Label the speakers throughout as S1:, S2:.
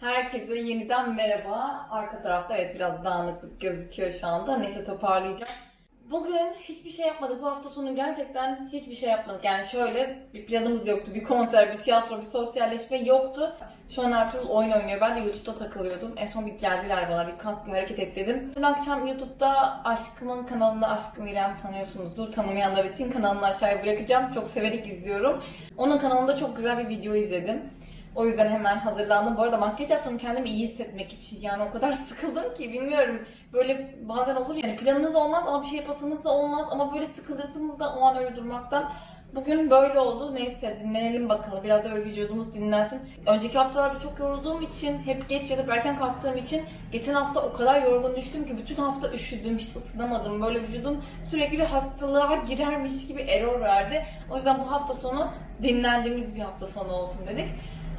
S1: Herkese yeniden merhaba. Arka tarafta evet biraz dağınıklık gözüküyor şu anda. Neyse toparlayacağım. Bugün hiçbir şey yapmadık. Bu hafta sonu gerçekten hiçbir şey yapmadık. Yani şöyle bir planımız yoktu. Bir konser, bir tiyatro, bir sosyalleşme yoktu. Şu an Ertuğrul oyun oynuyor. Ben de YouTube'da takılıyordum. En son bir geldiler bana bir kalk bir hareket et dedim. Dün akşam YouTube'da Aşkım'ın kanalında Aşkım İrem tanıyorsunuzdur. Tanımayanlar için kanalını aşağıya bırakacağım. Çok severek izliyorum. Onun kanalında çok güzel bir video izledim. O yüzden hemen hazırlandım. Bu arada makyaj yaptım kendimi iyi hissetmek için. Yani o kadar sıkıldım ki bilmiyorum. Böyle bazen olur yani planınız olmaz ama bir şey yapasınız da olmaz. Ama böyle sıkılırsınız da o an öyle durmaktan. Bugün böyle oldu. Neyse dinlenelim bakalım. Biraz da böyle vücudumuz dinlensin. Önceki haftalarda çok yorulduğum için, hep geç yatıp erken kalktığım için geçen hafta o kadar yorgun düştüm ki bütün hafta üşüdüm, hiç ısınamadım. Böyle vücudum sürekli bir hastalığa girermiş gibi error verdi. O yüzden bu hafta sonu dinlendiğimiz bir hafta sonu olsun dedik.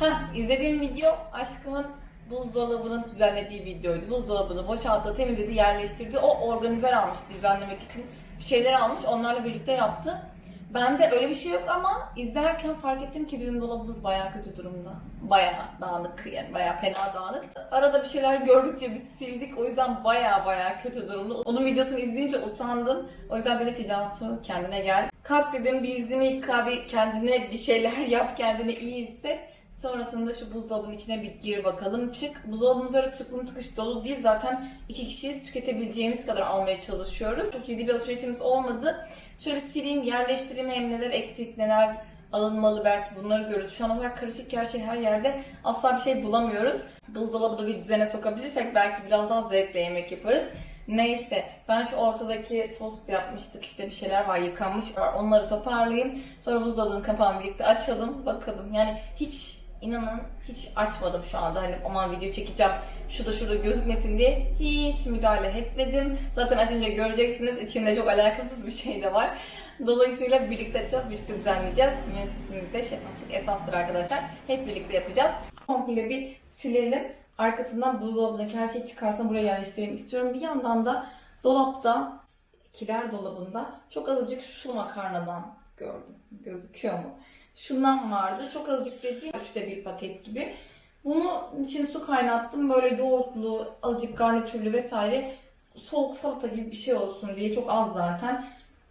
S1: Heh, izlediğim video aşkımın buzdolabının düzenlediği videoydu. Buzdolabını boşalttı, temizledi, yerleştirdi. O organizer almıştı düzenlemek için. Bir şeyler almış, onlarla birlikte yaptı. Bende öyle bir şey yok ama izlerken fark ettim ki bizim dolabımız bayağı kötü durumda. Bayağı dağınık yani bayağı fena dağınık. Arada bir şeyler gördükçe biz sildik o yüzden bayağı bayağı kötü durumda. Onun videosunu izleyince utandım. O yüzden dedim ki Cansu kendine gel. Kalk dedim bir yüzünü yıka bir kendine bir şeyler yap kendini iyi hisset. Sonrasında şu buzdolabının içine bir gir bakalım çık. Buzdolabımız öyle tıklım tıkış dolu değil. Zaten iki kişiyiz tüketebileceğimiz kadar almaya çalışıyoruz. Çok ciddi bir alışverişimiz olmadı. Şöyle bir sileyim, yerleştireyim hem neler eksik, neler alınmalı belki bunları görürüz. Şu an o karışık her şey her yerde. Asla bir şey bulamıyoruz. Buzdolabını bir düzene sokabilirsek belki biraz daha zevkle yemek yaparız. Neyse ben şu ortadaki tost yapmıştık işte bir şeyler var yıkanmış var onları toparlayayım. Sonra buzdolabının kapağını birlikte açalım bakalım. Yani hiç inanın hiç açmadım şu anda hani aman video çekeceğim şurada şurada gözükmesin diye hiç müdahale etmedim. Zaten açınca göreceksiniz içinde çok alakasız bir şey de var. Dolayısıyla birlikte açacağız, birlikte düzenleyeceğiz. Müessesemizde şeffaflık esastır arkadaşlar. Hep birlikte yapacağız. Komple bir silelim. Arkasından buzdolabındaki her şeyi çıkartalım buraya yerleştireyim istiyorum. Bir yandan da dolapta, kiler dolabında çok azıcık şu makarnadan gördüm. Gözüküyor mu? Şundan vardı. Çok azıcık dediğim üçte bir paket gibi. Bunu için su kaynattım. Böyle yoğurtlu, azıcık garnitürlü vesaire soğuk salata gibi bir şey olsun diye. Çok az zaten.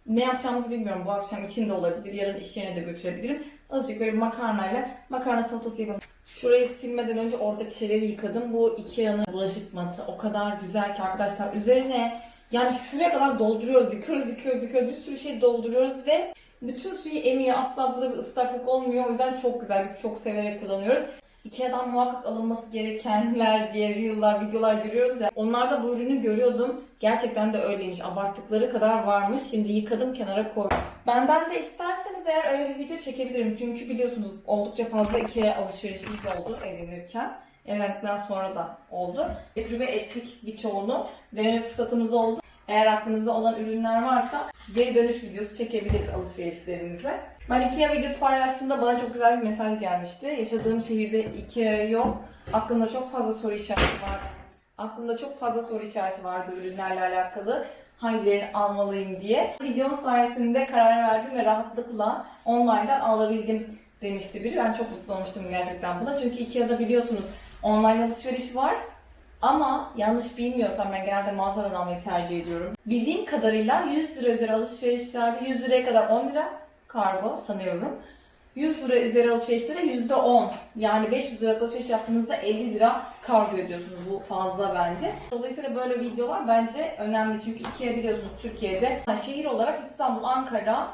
S1: Ne yapacağımızı bilmiyorum. Bu akşam içinde olabilir. Yarın iş yerine de götürebilirim. Azıcık böyle makarnayla makarna salatası yapalım. Şurayı silmeden önce oradaki şeyleri yıkadım. Bu Ikea'nın bulaşık matı o kadar güzel ki arkadaşlar. Üzerine yani şuraya kadar dolduruyoruz, yıkıyoruz, yıkıyoruz, yıkıyoruz. Bir sürü şey dolduruyoruz ve bütün suyu emiyor. Asla burada bir ıslaklık olmuyor. O yüzden çok güzel. Biz çok severek kullanıyoruz. Ikea'dan muhakkak alınması gerekenler diye reel'lar, videolar görüyoruz ya. Onlarda bu ürünü görüyordum. Gerçekten de öyleymiş. Abarttıkları kadar varmış. Şimdi yıkadım kenara koydum. Benden de isterseniz eğer öyle bir video çekebilirim. Çünkü biliyorsunuz oldukça fazla Ikea alışverişimiz oldu evlenirken. Evlendikten sonra da oldu. Tecrübe ettik birçoğunu. Deneme fırsatımız oldu. Eğer aklınızda olan ürünler varsa geri dönüş videosu çekebiliriz alışverişlerimize. Ben Ikea videosu paylaştığımda bana çok güzel bir mesaj gelmişti. Yaşadığım şehirde Ikea yok. Aklımda çok fazla soru işareti var. Aklımda çok fazla soru işareti vardı ürünlerle alakalı. Hangilerini almalıyım diye. Videonun sayesinde karar verdim ve rahatlıkla online'dan alabildim demişti biri. Ben çok mutlu olmuştum gerçekten buna. Çünkü Ikea'da biliyorsunuz online alışveriş var. Ama yanlış bilmiyorsam ben genelde mağazadan almayı tercih ediyorum. Bildiğim kadarıyla 100 lira üzeri alışverişlerde 100 liraya kadar 10 lira kargo sanıyorum. 100 lira üzeri alışverişlere %10 yani 500 lira alışveriş yaptığınızda 50 lira kargo ödüyorsunuz. Bu fazla bence. Dolayısıyla böyle videolar bence önemli. Çünkü Ikea biliyorsunuz Türkiye'de şehir olarak İstanbul, Ankara,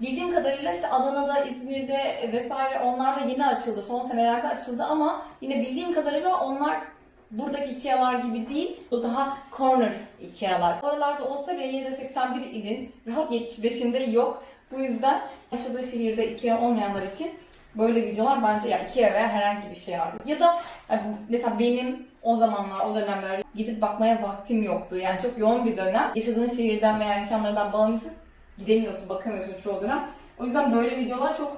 S1: Bildiğim kadarıyla işte Adana'da, İzmir'de vesaire onlar da yeni açıldı. Son senelerde açıldı ama yine bildiğim kadarıyla onlar buradaki Ikea'lar gibi değil. Bu daha corner Ikea'lar. Oralarda olsa bile yine de 81 ilin rahat 75'inde yok. Bu yüzden yaşadığı şehirde Ikea olmayanlar için böyle videolar bence ya Ikea veya herhangi bir şey artık. Ya da yani mesela benim o zamanlar, o dönemlerde gidip bakmaya vaktim yoktu. Yani çok yoğun bir dönem. Yaşadığın şehirden veya imkanlardan bağımsız gidemiyorsun, bakamıyorsun çoğu dönem. O yüzden böyle videolar çok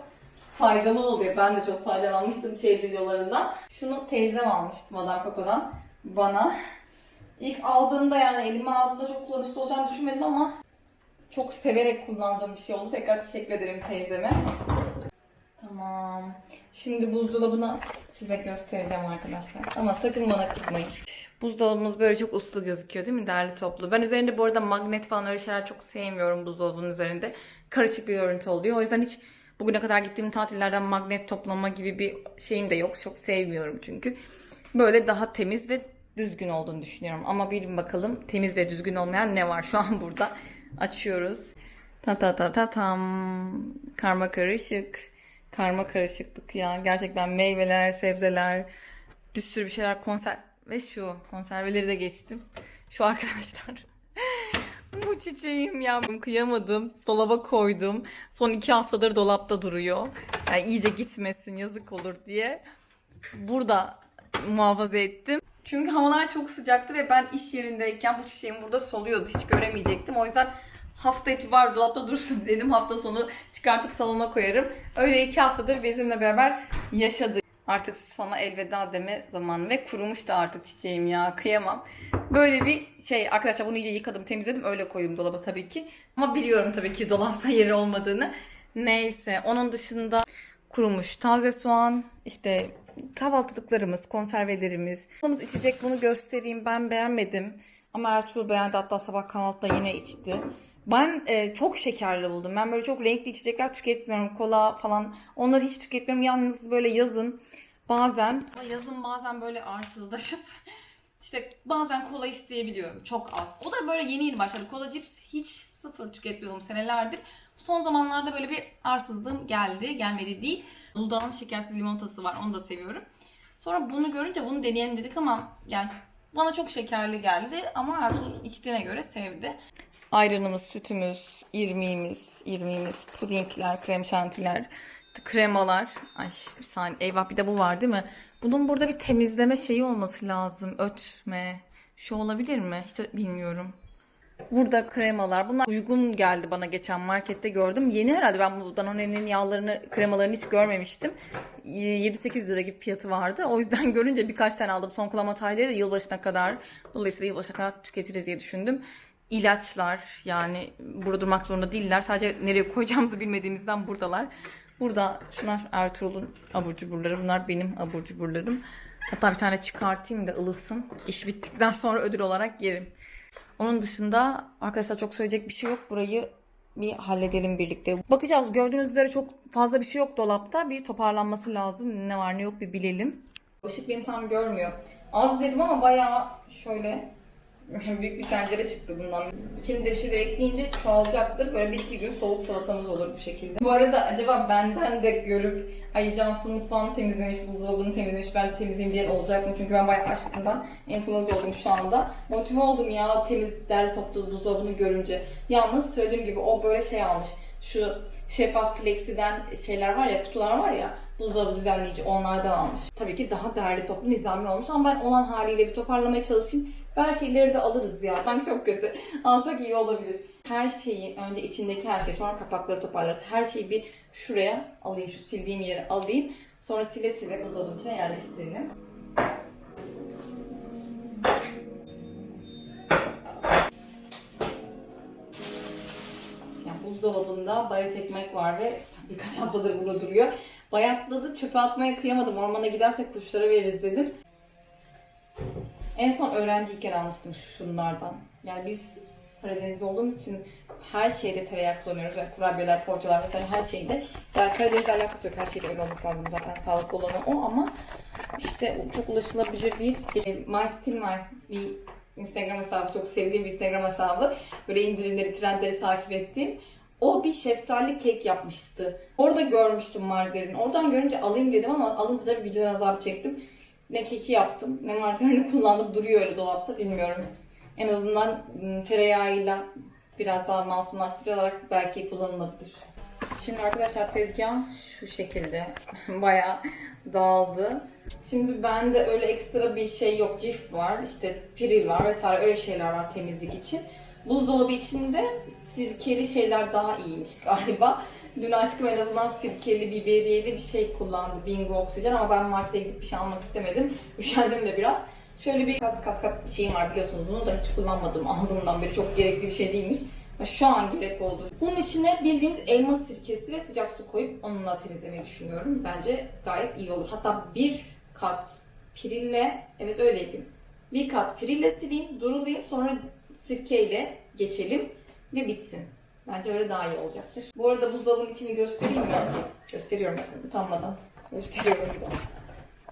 S1: faydalı oluyor. Ben de çok faydalanmıştım çeyiz videolarından. Şunu teyzem almıştı Madame Coco'dan bana. İlk aldığımda yani elime aldığımda çok kullanışlı olacağını düşünmedim ama çok severek kullandığım bir şey oldu. Tekrar teşekkür ederim teyzeme. Tamam. Şimdi buzdolabını size göstereceğim arkadaşlar. Ama sakın bana kızmayın. Buzdolabımız böyle çok uslu gözüküyor değil mi? Derli toplu. Ben üzerinde bu arada magnet falan öyle şeyler çok sevmiyorum buzdolabının üzerinde. Karışık bir görüntü oluyor. O yüzden hiç bugüne kadar gittiğim tatillerden magnet toplama gibi bir şeyim de yok. Çok sevmiyorum çünkü. Böyle daha temiz ve düzgün olduğunu düşünüyorum. Ama bilin bakalım temiz ve düzgün olmayan ne var şu an burada. Açıyoruz. Ta ta ta ta tam. Karma karışık. Karma karışıklık ya. Gerçekten meyveler, sebzeler, bir sürü bir şeyler konser ve şu konserveleri de geçtim. Şu arkadaşlar. Bu çiçeğim ya. Kıyamadım. Dolaba koydum. Son iki haftadır dolapta duruyor. Yani iyice gitmesin yazık olur diye. Burada muhafaza ettim. Çünkü havalar çok sıcaktı ve ben iş yerindeyken bu çiçeğim burada soluyordu. Hiç göremeyecektim. O yüzden hafta itibar dolapta dursun dedim. Hafta sonu çıkartıp salona koyarım. Öyle iki haftadır bizimle beraber yaşadı. Artık sana elveda deme zamanı ve kurumuş da artık çiçeğim ya kıyamam. Böyle bir şey arkadaşlar bunu iyice yıkadım temizledim öyle koydum dolaba tabii ki. Ama biliyorum tabii ki dolapta yeri olmadığını. Neyse onun dışında kurumuş taze soğan işte kahvaltılıklarımız konservelerimiz. Yalnız içecek bunu göstereyim ben beğenmedim. Ama Ertuğrul beğendi hatta sabah kahvaltıda yine içti. Ben e, çok şekerli buldum. Ben böyle çok renkli içecekler tüketmiyorum. Kola falan onları hiç tüketmiyorum. Yalnız böyle yazın bazen yazın bazen böyle arsızlaşıp işte bazen kola isteyebiliyorum. Çok az. O da böyle yeni yeni başladı. Kola cips hiç sıfır tüketmiyordum senelerdir. Son zamanlarda böyle bir arsızlığım geldi. Gelmedi değil. Uludağ'ın şekersiz limonatası var. Onu da seviyorum. Sonra bunu görünce bunu deneyelim dedik ama yani bana çok şekerli geldi ama Ertuğrul içtiğine göre sevdi. Ayranımız, sütümüz, irmiğimiz, irmiğimiz, pudingler, krem şantiler, kremalar. Ay bir saniye eyvah bir de bu var değil mi? Bunun burada bir temizleme şeyi olması lazım. Ötme. Şu olabilir mi? Hiç bilmiyorum. Burada kremalar. Bunlar uygun geldi bana geçen markette gördüm. Yeni herhalde ben bu Danone'nin yağlarını, kremalarını hiç görmemiştim. 7-8 lira gibi fiyatı vardı. O yüzden görünce birkaç tane aldım. Son kullanma tarihleri de yılbaşına kadar. Dolayısıyla yılbaşına kadar tüketiriz diye düşündüm. İlaçlar yani burada durmak zorunda değiller. Sadece nereye koyacağımızı bilmediğimizden buradalar. Burada şunlar Ertuğrul'un abur cuburları. Bunlar benim abur cuburlarım. Hatta bir tane çıkartayım da ılısın. İş bittikten sonra ödül olarak yerim. Onun dışında arkadaşlar çok söyleyecek bir şey yok. Burayı bir halledelim birlikte. Bakacağız. Gördüğünüz üzere çok fazla bir şey yok dolapta. Bir toparlanması lazım. Ne var ne yok bir bilelim. Işık beni tam görmüyor. Az dedim ama bayağı şöyle büyük bir tencere çıktı bundan. İçine de bir şeyler ekleyince çoğalacaktır. Böyle bir iki gün soğuk salatamız olur bu şekilde. Bu arada acaba benden de görüp ay Cansu mutfağını temizlemiş, buzdolabını temizlemiş, ben temizleyeyim diyen olacak mı? Çünkü ben bayağı aşkından enfluenza oldum şu anda. Motive oldum ya temiz derli toplu buzdolabını görünce. Yalnız söylediğim gibi o böyle şey almış. Şu şeffaf plexiden şeyler var ya, kutular var ya buzdolabı düzenleyici onlardan almış. Tabii ki daha değerli toplu nizami olmuş ama ben olan haliyle bir toparlamaya çalışayım. Belki ileride alırız ya. Ben çok kötü. Alsak iyi olabilir. Her şeyi önce içindeki her şeyi sonra kapakları toparlarız. Her şeyi bir şuraya alayım. Şu sildiğim yere alayım. Sonra sile sile buzdolabının içine yerleştirelim. Yani buzdolabında bayat ekmek var ve birkaç haftadır burada duruyor. Bayatladı çöpe atmaya kıyamadım. Ormana gidersek kuşlara veririz dedim. En son öğrenciyken almıştım şunlardan. Yani biz Karadenizli olduğumuz için her şeyde tereyağı kullanıyoruz. Yani kurabiyeler, poğaçalar vesaire her şeyde. Yani Karadeniz'le alakası yok. Her şeyde öyle olması lazım zaten. Sağlıklı olanı o ama işte çok ulaşılabilir değil. My Still My bir Instagram hesabı. Çok sevdiğim bir Instagram hesabı. Böyle indirimleri, trendleri takip ettiğim. O bir şeftali kek yapmıştı. Orada görmüştüm margarin. Oradan görünce alayım dedim ama alınca da bir vicdan azabı çektim. Ne keki yaptım ne margarini kullandım duruyor öyle dolapta bilmiyorum. En azından tereyağıyla biraz daha masumlaştırılarak belki kullanılabilir. Şimdi arkadaşlar tezgah şu şekilde bayağı dağıldı. Şimdi bende öyle ekstra bir şey yok. Cif var, işte piril var vesaire öyle şeyler var temizlik için. Buzdolabı içinde sirkeli şeyler daha iyiymiş galiba. Dün aşkım en azından sirkeli, biberiyeli bir şey kullandı. Bingo oksijen ama ben markete gidip bir şey almak istemedim. Üşendim de biraz. Şöyle bir kat kat kat bir şeyim var biliyorsunuz bunu da hiç kullanmadım. Aldığımdan beri çok gerekli bir şey değilmiş. Ha, Şu an gerek oldu. Bunun içine bildiğimiz elma sirkesi ve sıcak su koyup onunla temizlemeyi düşünüyorum. Bence gayet iyi olur. Hatta bir kat pirille, evet öyle yapayım. Bir kat pirille sileyim, durulayım sonra sirkeyle geçelim ve bitsin. Bence öyle daha iyi olacaktır. Bu arada buzdolabının içini göstereyim mi? Gösteriyorum bakın utanmadan. Gösteriyorum.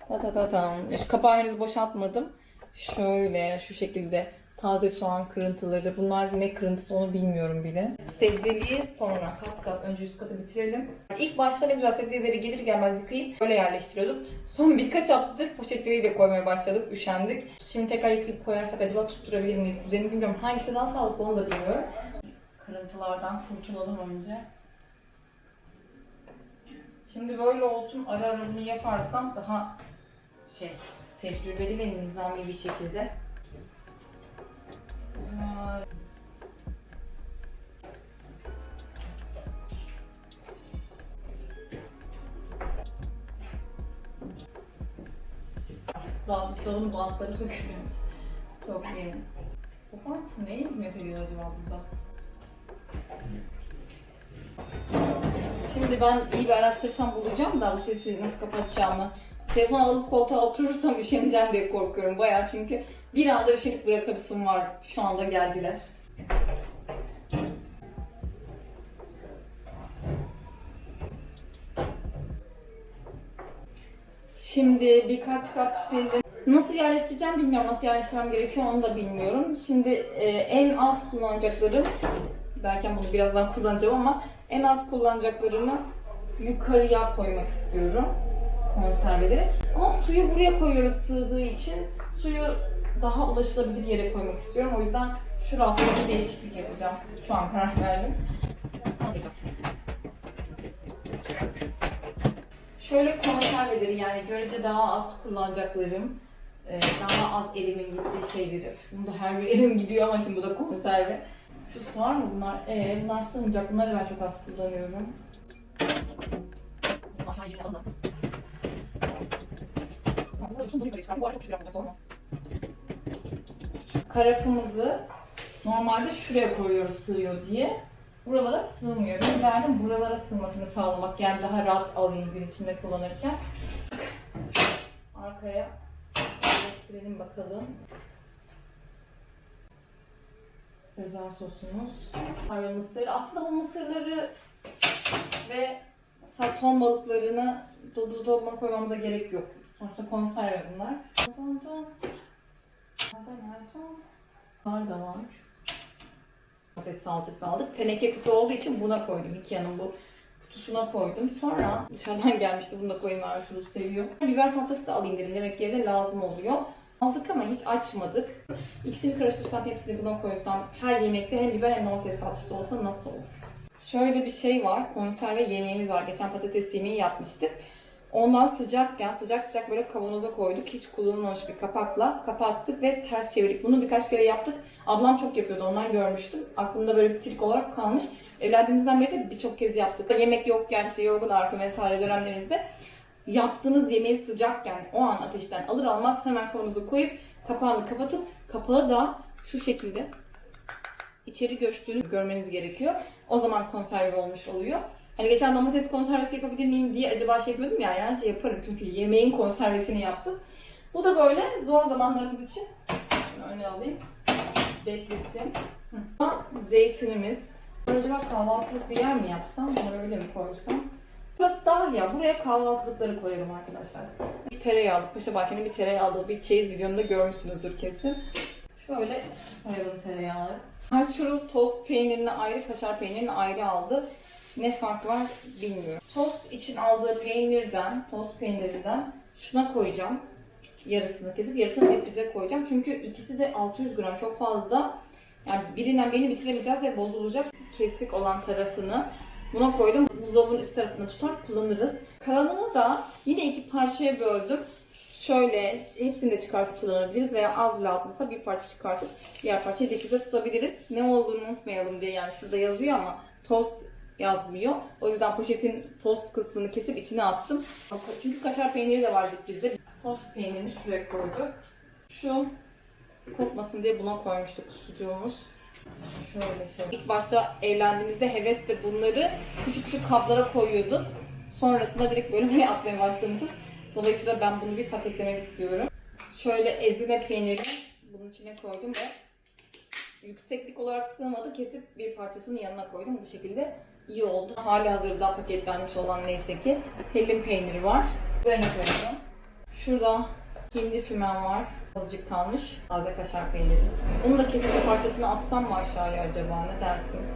S1: Ta ta ta tam. Kapağı henüz boşaltmadım. Şöyle şu şekilde taze soğan kırıntıları. Bunlar ne kırıntısı onu bilmiyorum bile. Sebzeliği sonra kat kat önce üst katı bitirelim. İlk başta ne güzel sebzeleri gelir gelmez yıkayıp böyle yerleştiriyorduk. Son birkaç attık poşetleriyle koymaya başladık. Üşendik. Şimdi tekrar yıkayıp koyarsak acaba tutturabilir miyiz? Düzenini bilmiyorum. Hangisi daha sağlıklı onu da bilmiyorum. Kırıntılardan kurtulalım önce. Şimdi böyle olsun ara ara bunu yaparsam daha şey tecrübeli ve nizami bir şekilde. Dalın bantları sökülmüş. Çok iyi. Bu bant neye hizmet ediyor acaba burada? Şimdi ben iyi bir araştırsam bulacağım da bu sesi nasıl kapatacağımı. Telefon alıp koltuğa oturursam üşeneceğim diye korkuyorum bayağı çünkü bir anda üşenip bırakabilisim var. Şu anda geldiler. Şimdi birkaç kat sildim. Nasıl yerleştireceğim bilmiyorum. Nasıl yerleştirmem gerekiyor onu da bilmiyorum. Şimdi e, en az kullanacaklarım derken bunu birazdan kullanacağım ama en az kullanacaklarımı yukarıya koymak istiyorum konserveleri. Ama suyu buraya koyuyoruz sığdığı için suyu daha ulaşılabilir yere koymak istiyorum. O yüzden şu rafta bir değişiklik yapacağım. Şu an karar verdim. Şöyle konserveleri yani görece daha az kullanacaklarım, e, daha az elimin gittiği şeyleri. Bunda her gün elim gidiyor ama şimdi bu da konserve. Şu sığar mı bunlar? Ee, bunlar sığmayacak. Bunları ben çok az kullanıyorum. Aşağı yerine alın. Karafımızı normalde şuraya koyuyoruz sığıyor diye. Buralara sığmıyor. Benim derdim buralara sığmasını sağlamak. Yani daha rahat alayım gün içinde kullanırken. Arkaya yerleştirelim bakalım. Sezar sosumuz. Ara mısır. Aslında bu mısırları ve ton balıklarını do- buzdolabına koymamıza gerek yok. Sonuçta konserve bunlar. Ton ton. Bunlar da var. Domates salçası aldık. Teneke kutu olduğu için buna koydum. Ikea'nın bu kutusuna koydum. Sonra dışarıdan gelmişti. Bunu da koyayım Ertuğrul seviyor. Biber salçası da alayım dedim. Demek ki evde lazım oluyor. Aldık ama hiç açmadık. İkisini karıştırsam, hepsini buna koysam, her yemekte hem biber hem domates salçası olsa nasıl olur? Şöyle bir şey var, konserve yemeğimiz var. Geçen patates yemeği yapmıştık. Ondan sıcakken, sıcak sıcak böyle kavanoza koyduk. Hiç kullanılmamış bir kapakla kapattık ve ters çevirdik. Bunu birkaç kere yaptık. Ablam çok yapıyordu, ondan görmüştüm. Aklımda böyle bir trik olarak kalmış. Evlendiğimizden beri de birçok kez yaptık. Yemek yokken, işte yorgun arka vesaire dönemlerimizde yaptığınız yemeği sıcakken o an ateşten alır almaz hemen kavanoza koyup kapağını kapatıp kapağı da şu şekilde içeri göçtüğünü görmeniz gerekiyor. O zaman konserve olmuş oluyor. Hani geçen domates konservesi yapabilir miyim diye acaba şey yapıyordum ya yani yaparım çünkü yemeğin konservesini yaptım. Bu da böyle zor zamanlarımız için şunu öne alayım. Beklesin. Hı. Zeytinimiz. Acaba kahvaltılık bir yer mi yapsam? Bunu öyle mi koysam? Burası dar ya. Buraya kahvaltılıkları koyarım arkadaşlar. Bir tereyağlı, Paşa Bahçe'nin bir tereyağlı bir çeyiz videomda görmüşsünüzdür kesin. Şöyle koyalım tereyağı. Harçurul tost peynirini ayrı, kaşar peynirini ayrı aldı. Ne fark var bilmiyorum. Tost için aldığı peynirden, tost peynirinden şuna koyacağım. Yarısını kesip yarısını hep bize koyacağım. Çünkü ikisi de 600 gram çok fazla. Yani birinden birini bitiremeyeceğiz ve bozulacak. Kesik olan tarafını buna koydum. Buzdolabının üst tarafında tutar kullanırız. Kalanını da yine iki parçaya böldüm. Şöyle hepsini de çıkartıp kullanabiliriz veya az bile atmasa bir parça çıkartıp diğer parçayı difüze tutabiliriz. Ne olduğunu unutmayalım diye yani şurada yazıyor ama tost yazmıyor. O yüzden poşetin tost kısmını kesip içine attım. Çünkü kaşar peyniri de vardı bizde. Tost peynirini şuraya koyduk. Şu kopmasın diye buna koymuştuk sucuğumuz. Şöyle şöyle. İlk başta evlendiğimizde hevesle bunları küçük küçük kaplara koyuyorduk. Sonrasında direkt böyle buraya atmaya başlamışız. Dolayısıyla ben bunu bir paketlemek istiyorum. Şöyle ezine peyniri bunun içine koydum ve yükseklik olarak sığmadı. Kesip bir parçasını yanına koydum. Bu şekilde iyi oldu. Hali hazırda paketlenmiş olan neyse ki hellim peyniri var. Üzerine koyuyorum. Şurada hindi fümen var. Azıcık kalmış. Taze kaşar peyniri. Onu da kesip bir parçasını atsam mı aşağıya acaba ne dersiniz?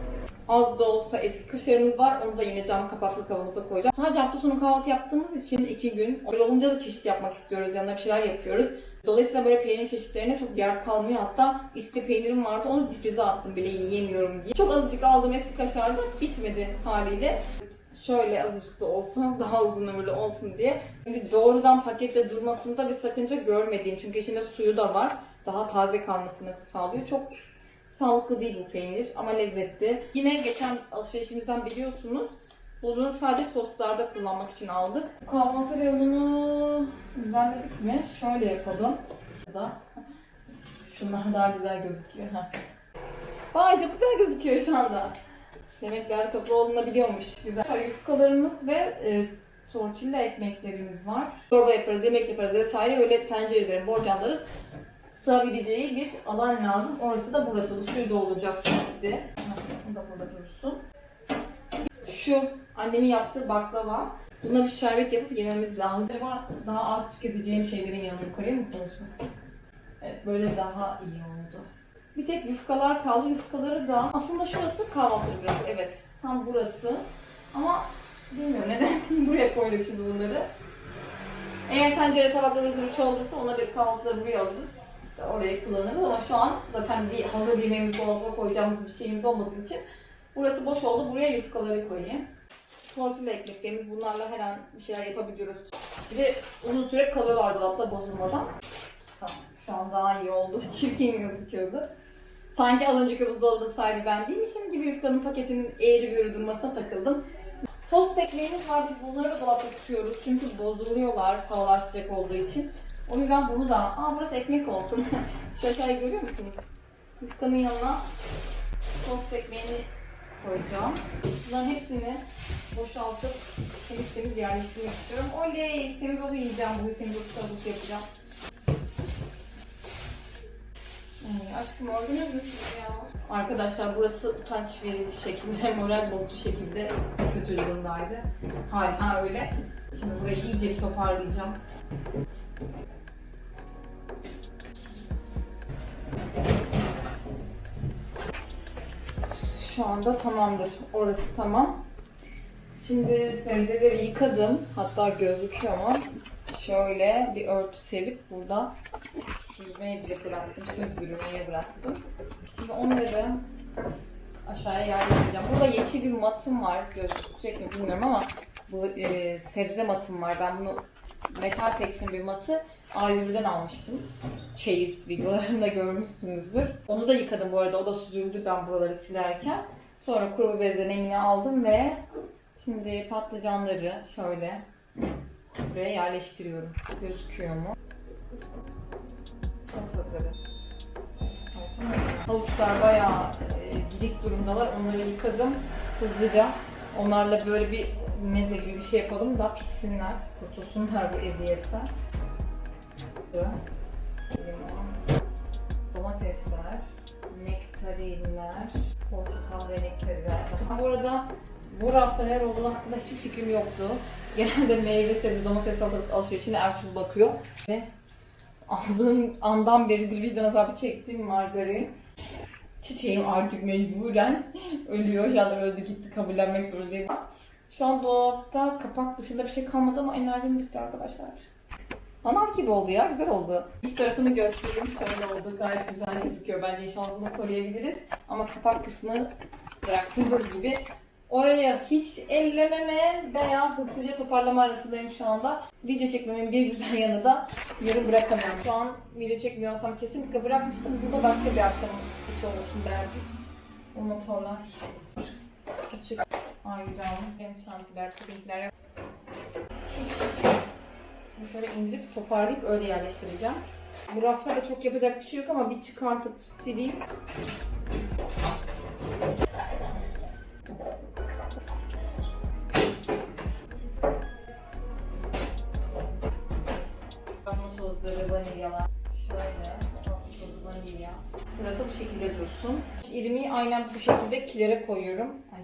S1: Az da olsa eski kaşarımız var. Onu da yine cam kapaklı kavanoza koyacağım. Sadece hafta sonu kahvaltı yaptığımız için iki gün. Öyle olunca da çeşit yapmak istiyoruz. Yanına bir şeyler yapıyoruz. Dolayısıyla böyle peynir çeşitlerine çok yer kalmıyor. Hatta isti peynirim vardı. Onu difrize attım bile yiyemiyorum diye. Çok azıcık aldığım eski kaşar da bitmedi haliyle. Şöyle azıcık da olsa daha uzun ömürlü olsun diye. Şimdi doğrudan pakette durmasında bir sakınca görmediğim. Çünkü içinde suyu da var. Daha taze kalmasını sağlıyor. Çok sağlıklı değil bu peynir ama lezzetli. Yine geçen alışverişimizden biliyorsunuz. Bunu sadece soslarda kullanmak için aldık. Kahvaltı reyonunu düzenledik mi? Şöyle yapalım. Ya da şunlar daha güzel gözüküyor. Vay çok güzel gözüküyor şu anda. Yemekler toplu olunabiliyormuş. Güzel. Şöyle Yufkalarımız ve e, tortilla ekmeklerimiz var. Çorba yaparız, yemek yaparız vesaire. Öyle tencerelerin, borcamların sığabileceği bir alan lazım. Orası da burası. Bu suyu dolduracak bitti. Bu da burada dursun. Şu annemin yaptığı baklava. Buna bir şerbet yapıp yememiz lazım. Acaba daha az tüketeceğim şeylerin yanına yukarıya mı koysun? Evet böyle daha iyi oldu. Bir tek yufkalar kaldı. Yufkaları da aslında şurası kahvaltı burası. Evet tam burası. Ama bilmiyorum neden buraya koyduk şimdi bunları. Eğer tencere tabaklar hızlı bir olursa ona bir kahvaltıları buraya alırız. İşte oraya kullanırız ama şu an zaten bir hazır yemeğimiz dolaba koyacağımız bir şeyimiz olmadığı için burası boş oldu. Buraya yufkaları koyayım. Tortilla ekmeklerimiz bunlarla her an bir şeyler yapabiliyoruz. Bir de uzun süre kalıyorlar dolapta bozulmadan. Tamam. Şu an daha iyi oldu. Çirkin gözüküyordu. Sanki az önceki buzdolabının sahibi ben değilmişim gibi yufkanın paketinin eğri büğrü durmasına takıldım. Tost ekmeğimiz var. Biz bunları da dolapta tutuyoruz. Çünkü bozuluyorlar havalar sıcak olduğu için. O yüzden bunu da, aa burası ekmek olsun. Şu aşağıyı görüyor musunuz? Yufkanın yanına tost ekmeğini koyacağım. Bunların hepsini boşaltıp temiz temiz yerleştirmek istiyorum. Oley! Semizotu yiyeceğim bugün. Semizotu salatası yapacağım. Ay, aşkım mü siz ya? Arkadaşlar burası utanç verici şekilde, moral bozucu şekilde kötü durumdaydı. Hala öyle. Şimdi burayı iyice bir toparlayacağım. Şu anda tamamdır. Orası tamam. Şimdi sebzeleri yıkadım. Hatta gözüküyor ama şöyle bir örtü serip burada süzmeye bile bıraktım. Süzdürmeye bıraktım. Şimdi onları aşağıya yerleştireceğim. Burada yeşil bir matım var. Gözükecek mi bilmiyorum ama bu e, sebze matım var. Ben bunu Metal Tex'in bir matı A101'den almıştım. Çeyiz videolarımda görmüşsünüzdür. Onu da yıkadım bu arada. O da süzüldü ben buraları silerken. Sonra kuru bezle nemini aldım ve şimdi patlıcanları şöyle buraya yerleştiriyorum. Gözüküyor mu? Havuçlar bayağı e, gidik durumdalar. Onları yıkadım hızlıca. Onlarla böyle bir meze gibi bir şey yapalım da pişsinler, kurtulsunlar bu eziyetten. Domatesler, nektarinler, portakal ve nektariner. Bu arada bu hafta neler olduğu hakkında hiçbir fikrim yoktu. Genelde meyve, sebze, domates, salatalık alışverişine Ertuğrul bakıyor. Ve aldığım andan beridir vicdan azabı çektiğim margarin. Çiçeğim artık mecburen ölüyor. Ya da öldü gitti kabullenmek zorundayım. Şu an dolapta kapak dışında bir şey kalmadı ama enerjim bitti arkadaşlar. Manav gibi oldu ya, güzel oldu. İç tarafını göstereyim, şöyle oldu. Gayet güzel gözüküyor. Bence inşallah bunu koruyabiliriz. Ama kapak kısmını bıraktığımız gibi oraya hiç ellememe veya hızlıca toparlama arasındayım şu anda. Video çekmemin bir güzel yanı da yarım bırakamıyorum. Şu an video çekmiyorsam kesinlikle bırakmıştım. Burada başka bir akşam işi olsun derdim. O motorlar. Küçük ayran, hem şantiler. Bunu şöyle indirip toparlayıp öyle yerleştireceğim. Bu rafta da çok yapacak bir şey yok ama bir çıkartıp sileyim. Dursun. İrmiği aynen bu şekilde kilere koyuyorum. Ay.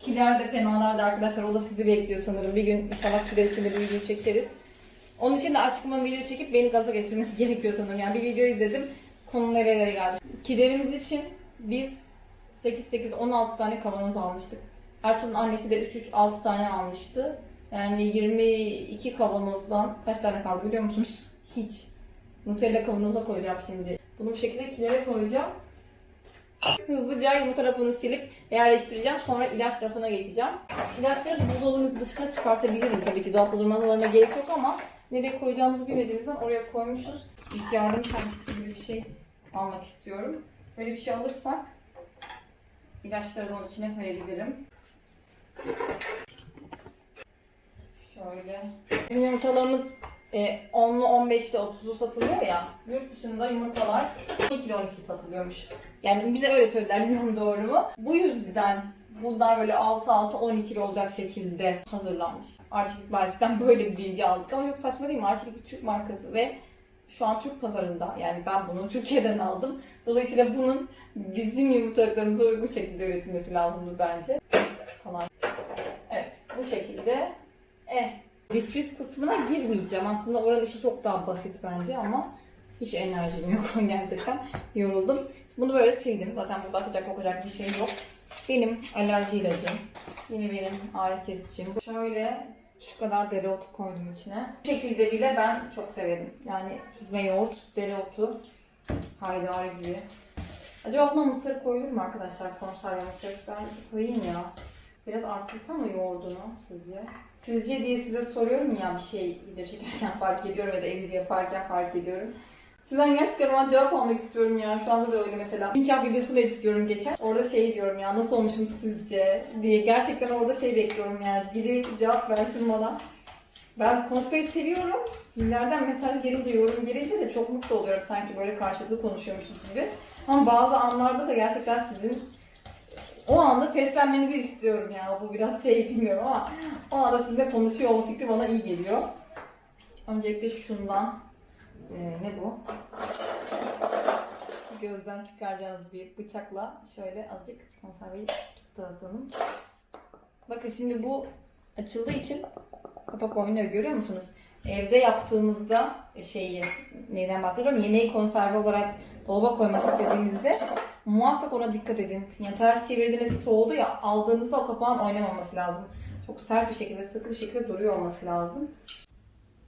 S1: Kiler de fenalardı arkadaşlar. O da sizi bekliyor sanırım. Bir gün inşallah kiler içinde bir video çekeriz. Onun için de aşkıma video çekip beni gaza getirmesi gerekiyor sanırım. Yani bir video izledim. Konu nerelere geldi. Kilerimiz için biz 8-8-16 tane kavanoz almıştık. Ertuğrul'un annesi de 3-3-6 tane almıştı. Yani 22 kavanozdan kaç tane kaldı biliyor musunuz? Hiç. Nutella kavanoza koyacağım şimdi. Bunu bu şekilde kilere koyacağım. Hızlıca yumurta rafını silip yerleştireceğim. Sonra ilaç rafına geçeceğim. İlaçları da buzdolabının dışına çıkartabilirim tabii ki. Dolapta gerek yok ama nereye koyacağımızı bilmediğimizden oraya koymuşuz. İlk yardım çantası gibi bir şey almak istiyorum. Böyle bir şey alırsak ilaçları da onun içine koyabilirim. Şöyle. Yumurtalarımız e, 10'lu 15'li 30'lu satılıyor ya. Yurt dışında yumurtalar 12'li 12 satılıyormuş. Yani bize öyle söylediler bilmiyorum doğru mu. Bu yüzden bunlar böyle 6-6 12'li olacak şekilde hazırlanmış. Arçelik Bayisi'den böyle bir bilgi aldık ama çok saçma değil mi? Arçelik bir Türk markası ve şu an Türk pazarında. Yani ben bunu Türkiye'den aldım. Dolayısıyla bunun bizim yumurtalıklarımıza uygun şekilde üretilmesi lazımdı bence. Falan. Evet bu şekilde. Eh Difriz kısmına girmeyeceğim. Aslında oranın işi çok daha basit bence ama hiç enerjim yok gerçekten. Yoruldum. Bunu böyle sildim. Zaten burada akacak kokacak bir şey yok. Benim alerji ilacım. Yine benim ağrı kesicim. Şöyle şu kadar dereotu koydum içine. Bu şekilde bile ben çok severim. Yani süzme yoğurt, dereotu, haydari gibi. Acaba buna mısır koyulur mu arkadaşlar? Konserve mısır. Ben koyayım ya. Biraz arttırsam mı yoğurdunu sizce? Sizce diye size soruyorum ya bir şey video çekerken fark ediyorum ya da edit yaparken fark ediyorum. Sizden gerçekten ben cevap almak istiyorum ya. Şu anda da öyle mesela. Nikah videosunu editliyorum geçen. Orada şey diyorum ya nasıl olmuşum sizce diye. Gerçekten orada şey bekliyorum yani. Biri cevap versin bana. Ben konuşmayı seviyorum. Sizlerden mesaj gelince, yorum gelince de çok mutlu oluyorum. Sanki böyle karşılıklı konuşuyormuşuz gibi. Ama bazı anlarda da gerçekten sizin o anda seslenmenizi istiyorum ya. Bu biraz şey bilmiyorum ama o anda sizinle konuşuyor olma fikri bana iyi geliyor. Öncelikle şundan ee, ne bu? Gözden çıkaracağınız bir bıçakla şöyle azıcık konserveyi pıstalatalım. Bakın şimdi bu açıldığı için kapak oynuyor görüyor musunuz? Evde yaptığımızda şeyi neyden bahsediyorum? Yemeği konserve olarak dolaba koymak istediğimizde muhakkak ona dikkat edin. Yani ters çevirdiniz soğudu ya aldığınızda o kapağın oynamaması lazım. Çok sert bir şekilde sıkı bir şekilde duruyor olması lazım.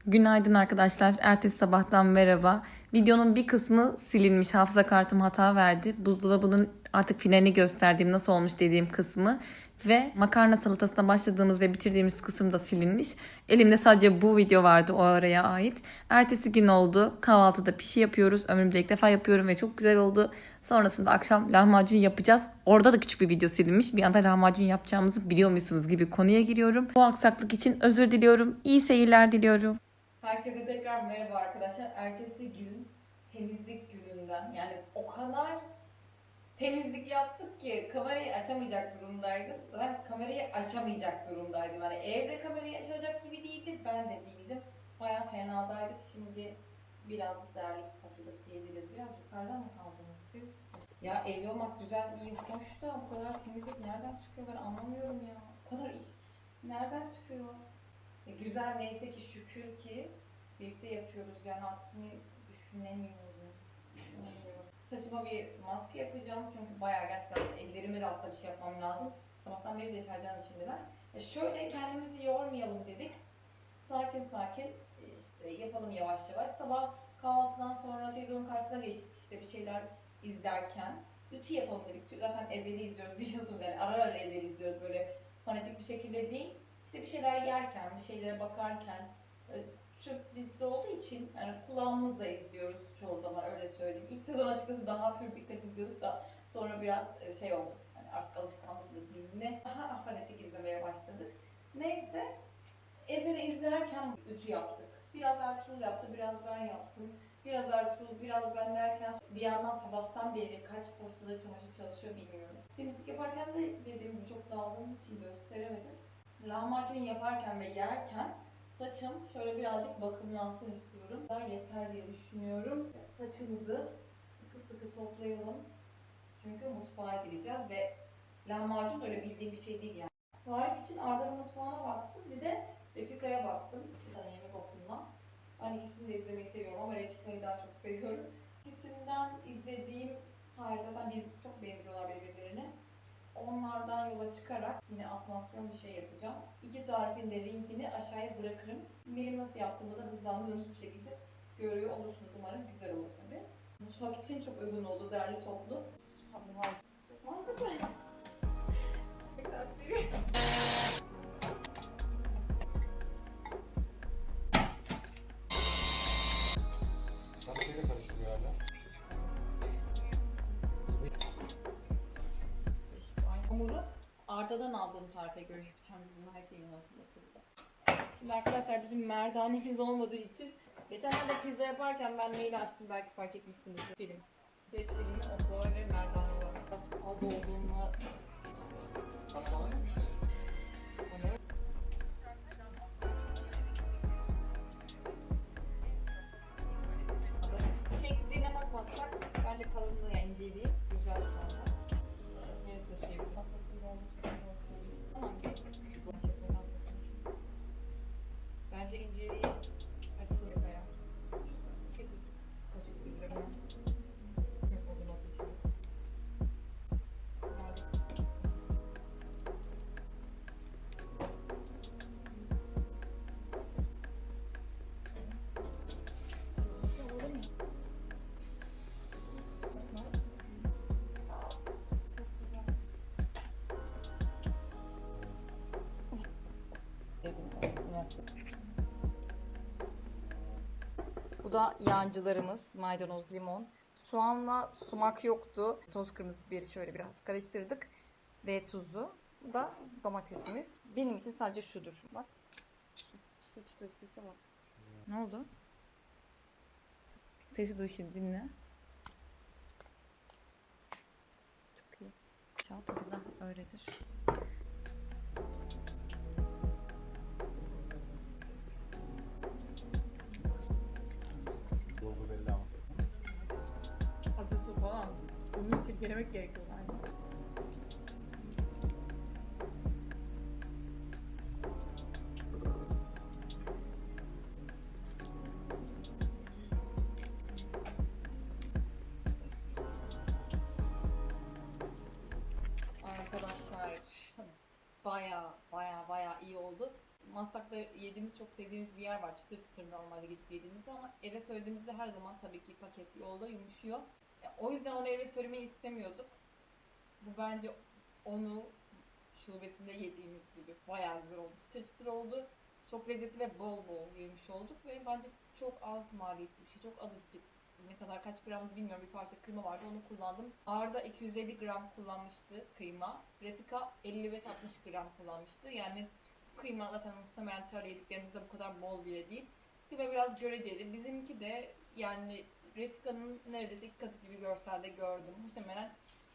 S2: Günaydın arkadaşlar. Ertesi sabahtan merhaba. Videonun bir kısmı silinmiş. Hafıza kartım hata verdi. Buzdolabının artık finalini gösterdiğim nasıl olmuş dediğim kısmı ve makarna salatasına başladığımız ve bitirdiğimiz kısım da silinmiş. Elimde sadece bu video vardı o araya ait. Ertesi gün oldu. Kahvaltıda pişi yapıyoruz. Ömrümde ilk defa yapıyorum ve çok güzel oldu. Sonrasında akşam lahmacun yapacağız. Orada da küçük bir video silinmiş. Bir anda lahmacun yapacağımızı biliyor musunuz gibi konuya giriyorum. Bu aksaklık için özür diliyorum. İyi seyirler diliyorum.
S1: Herkese tekrar merhaba arkadaşlar. Ertesi gün temizlik gününden yani o kadar temizlik yaptık ki kamerayı açamayacak durumdaydım. Zaten kamerayı açamayacak durumdaydım. Yani evde kamerayı açacak gibi değildi. Ben de değildim. Baya fenadaydık. Şimdi biraz derlik topladık diyebiliriz. Biraz yukarıdan mı kaldınız siz? Ya evli olmak güzel, iyi, hoş da bu kadar temizlik nereden çıkıyor ben anlamıyorum ya. O kadar iş nereden çıkıyor? E, güzel neyse ki şükür ki birlikte yapıyoruz. Yani aksini düşünemiyorum. Saçıma bir maske yapacağım çünkü bayağı gerçekten ellerime de aslında bir şey yapmam lazım. Sabahtan beri deterjan içindeler. E şöyle kendimizi yormayalım dedik. Sakin sakin e, işte yapalım yavaş yavaş. Sabah kahvaltıdan sonra televizyonun karşısına geçtik işte bir şeyler izlerken. Ütü yapalım dedik. Zaten Ezel'i izliyoruz biliyorsunuz yani ara ara Ezel'i izliyoruz böyle fanatik bir şekilde değil. İşte bir şeyler yerken, bir şeylere bakarken e, Türk dizisi olduğu için yani kulağımızla izliyoruz çoğu zaman öyle söyleyeyim. İlk sezon açıkçası daha pür dikkat izliyorduk da sonra biraz e, şey oldu. Yani artık alışkanlık bilimine daha fanatik izlemeye başladık. Neyse Ezel'i izlerken ütü yaptık. Biraz Ertuğrul yaptı, biraz ben yaptım. Biraz Ertuğrul, biraz ben derken bir yandan sabahtan beri kaç postada çamaşır çalışıyor bilmiyorum. Temizlik yaparken de dediğim gibi çok dağıldığım için gösteremedim. Lahmacun yaparken ve yerken saçım şöyle birazcık bakımlansın istiyorum. Daha yeter diye düşünüyorum. Saçımızı sıkı sıkı toplayalım. Çünkü mutfağa gireceğiz ve lahmacun öyle bildiğim bir şey değil yani. Tarif için Arda'nın mutfağına baktım. Bir de Refika'ya baktım. Tane yemek okuluna. Ben ikisini de izlemeyi seviyorum ama Refika'yı daha çok seviyorum. İkisinden izlediğim tariflerden bir çok benziyorlar birbirlerine. Onlardan yola çıkarak yine atmasyon bir şey yapacağım. İki tarifin de linkini aşağıya bırakırım. Benim nasıl yaptığımı da hızlandırılmış bir şekilde görüyor olursunuz. Umarım güzel olur tabii. Mutfak için çok uygun oldu, değerli toplu. Tabii. Çok mantıklı. Tekrar veriyorum.
S3: Tatlıyla
S1: Arda'dan aldığım tarife göre yapacağım. Bizim herkesin nasıl Şimdi arkadaşlar bizim merdanemiz olmadığı için geçenlerde pizza yaparken ben mail açtım belki fark etmişsinizdir. Film. Streç filmi oklava ve merdane olarak az, olduğunu? Şekline bakmazsak bence kalınlığı Bence Bu da yancılarımız, maydanoz, limon. Soğanla sumak yoktu. Toz kırmızı biberi şöyle biraz karıştırdık. Ve tuzu. Bu da domatesimiz. Benim için sadece şudur. Bak. Çıtır çıtır sese bak. Ne oldu? Sesi duy şimdi dinle. Çok iyi. Çal tadı da öyledir.
S4: Falan. Bunu sirkelemek gerekiyor bence.
S1: Arkadaşlar baya baya baya iyi oldu. Maslak'ta yediğimiz çok sevdiğimiz bir yer var. Çıtır çıtır normalde gidip yediğimizde ama eve söylediğimizde her zaman tabii ki paket yolda yumuşuyor. O yüzden onu eve söylemeyi istemiyorduk. Bu bence onu şubesinde yediğimiz gibi bayağı güzel oldu. Çıtır çıtır oldu. Çok lezzetli ve bol bol yemiş olduk ve bence çok az maliyetli bir şey. Çok azıcık ne kadar kaç gram bilmiyorum bir parça kıyma vardı onu kullandım. Arda 250 gram kullanmıştı kıyma. Refika 55-60 gram kullanmıştı. Yani kıyma zaten muhtemelen dışarıda yediklerimizde bu kadar bol bile değil. Kıyma biraz göreceli. Bizimki de yani Refika'nın neredeyse iki katı gibi görselde gördüm. Muhtemelen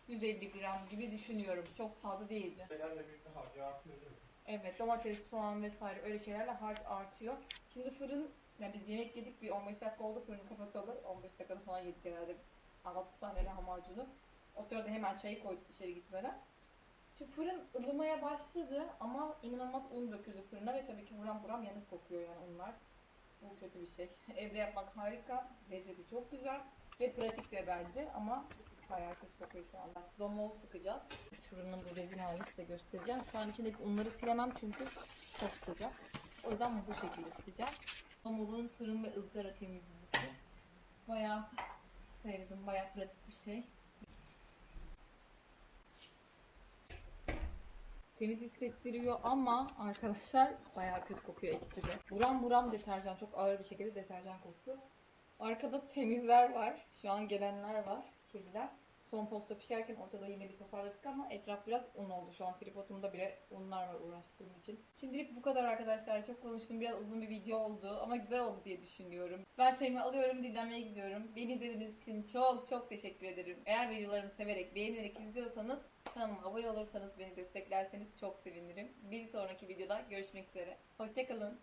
S1: 150 gram gibi düşünüyorum. Çok fazla değildi.
S3: Şeylerle birlikte harcı artıyor değil mi?
S1: Evet domates, soğan vesaire öyle şeylerle harç artıyor. Şimdi fırın, yani biz yemek yedik bir 15 dakika oldu fırını kapatalı. 15 dakikada falan yedik herhalde 6 tane lahmacunu. O sırada hemen çayı koyduk içeri gitmeden. Şimdi fırın ılımaya başladı ama inanılmaz un döküldü fırına ve tabii ki buram buram yanık kokuyor yani onlar. Bu kötü bir şey. Evde yapmak harika, lezzeti çok güzel ve pratik de bence ama bayağı kötü kokuyor şu anda. Domol sıkacağız. Fırının bu rezil halini size göstereceğim. Şu an içindeki unları silemem çünkü çok sıcak. O yüzden bu şekilde sileceğim. Domolun fırın ve ızgara temizleyicisi. Bayağı sevdim, bayağı pratik bir şey. Temiz hissettiriyor ama arkadaşlar bayağı kötü kokuyor ikisi de. Buram buram deterjan, çok ağır bir şekilde deterjan kokuyor. Arkada temizler var. Şu an gelenler var. Kirliler. son posta pişerken ortada yine bir toparladık ama etraf biraz un oldu. Şu an tripodumda bile unlar var uğraştığım için. Şimdilik bu kadar arkadaşlar. Çok konuştum. Biraz uzun bir video oldu ama güzel oldu diye düşünüyorum. Ben çayımı alıyorum, dinlenmeye gidiyorum. Beni izlediğiniz için çok çok teşekkür ederim. Eğer videolarımı severek, beğenerek izliyorsanız kanalıma abone olursanız, beni desteklerseniz çok sevinirim. Bir sonraki videoda görüşmek üzere. Hoşçakalın.